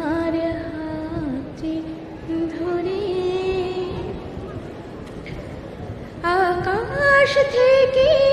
তোমার হাতে ধরে আকাশ থেকে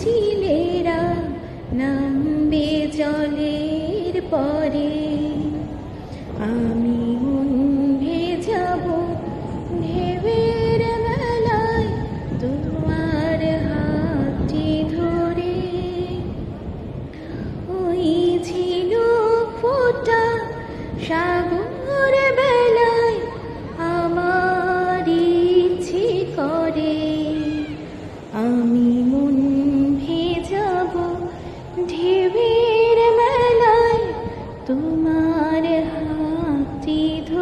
ছিলেরা নামবে জলের পরে। আমি মন ভেজাব ঢেবের মেলায় তোমার হাতটি ধরে। ওই ছিল ফোটা সাগর श्रीधु